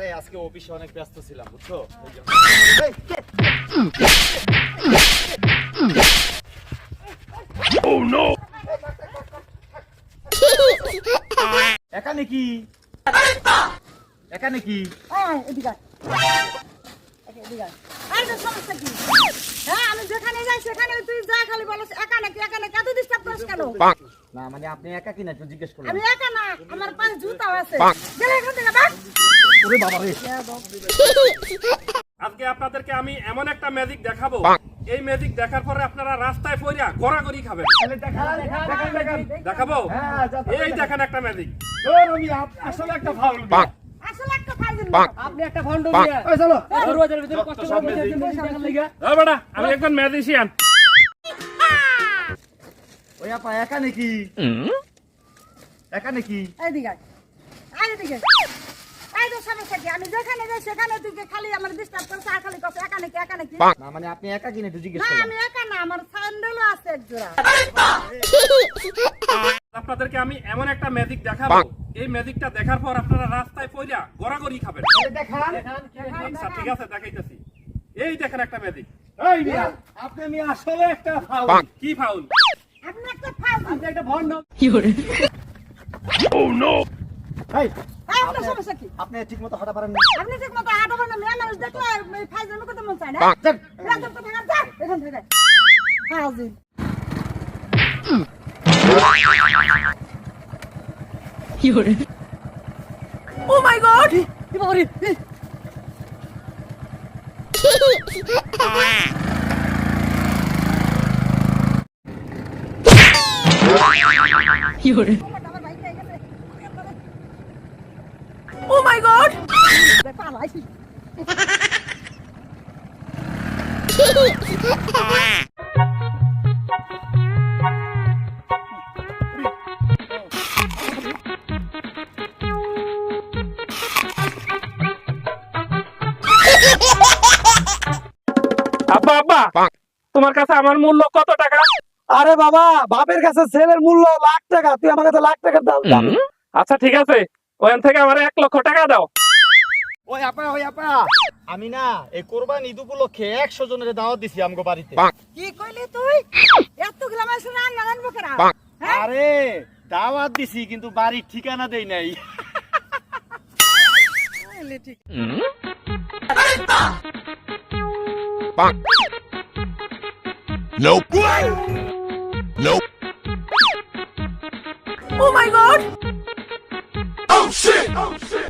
আরে আজকে অফিসে অনেক ব্যস্ত ছিলাম বুঝছ? এখানে কি এখানে কি হ্যাঁ? হ্যাঁ, আমি যেখানে যাই সেখানে তুই যা খালি বলিস একা নাকি একা নাকি? এত ডিস্টার্ব করিস কেন? না মানে আপনি একা কিনা একটু জিজ্ঞেস করলাম। আমি একা না আমার পাঁচ জুতাও আছে। গেলে এখান থেকে বাস ওরে বাবা রে। আজকে আপনাদেরকে আমি এমন একটা ম্যাজিক দেখাবো। এই ম্যাজিক দেখার পরে আপনারা রাস্তায় পড়িয়া গড়াগড়ি খাবেন। দেখাবো? হ্যাঁ, এই দেখেন একটা ম্যাজিক আসলে একটা ফাউল আসলে একটা ফাইল আপনি একটা ফন্ড চলো। দরওয়াজার ভিতরে কষ্ট করে magic। বসে দেখার লাগা হ্যাঁ বেটা আমি একজন ম্যাজিশিয়ান ওই আপা এখানে কি এখানে কি এইদিকে আয়। আয় এদিকে। এই সমস্যা কি আমি যেখানে যাই সেখানে তুই খালি আমার ডিস্টার্ব করছিস আর খালি করছিস একা নাকি একা নাকি? না মানে আপনি একা কিনা একটু জিজ্ঞেস না আমি একা না আমার স্যান্ডেলও আছে এক জোড়া। আপনাদেরকে আমি এমন একটা ম্যাজিক দেখাবো। এই ম্যাজিকটা দেখার পর আপনারা রাস্তায় পড়িয়া গড়াগড়ি খাবেন। দেখান। আচ্ছা ঠিক আছে দেখাইতেছি। এই দেখেন একটা ম্যাজিক এই মিয়া আপনি আমি আসলে একটা ফাউল। কি ফাউল? আপনি একটা ফাইল আপনি একটা ফন্ড এই এই আপনার সমস্যা কি আপনি ঠিক মতো হাঁটা পারেন না। আপনি ঠিক মতো হাঁটাবেন না মেয়ে মানুষ দেখলে এই করতে মন চায় না। যান। রাতের কথা না এখান থেকে। হাজির ও মাই গড! কি বাবারে খেয়ে গেছে ও মাই গড পালাইছি আব্বা আব্বা তোমার কাছে আমার মূল্য কত টাকা? আরে বাবা বাপের কাছে ছেলের মূল্য লাখ টাকা তুই আমার কাছে লাখ টাকার দাম আচ্ছা ঠিক আছে। ওখান থেকে আমার এক লক্ষ টাকা দাও। ওই আপা ওই আপা। আমি না এই কোরবানি ঈদ উপলক্ষে একশো জনের দাওয়াত দিছি আমগো বাড়িতে। কি কইলি তুই? এত গ্রাম রান্না রান্না হ্যাঁ? আরে দাওয়াত দিছি কিন্তু বাড়ির ঠিকানা দেই নাই। Nope. Nope. Oh my god Oh shit! Oh shit!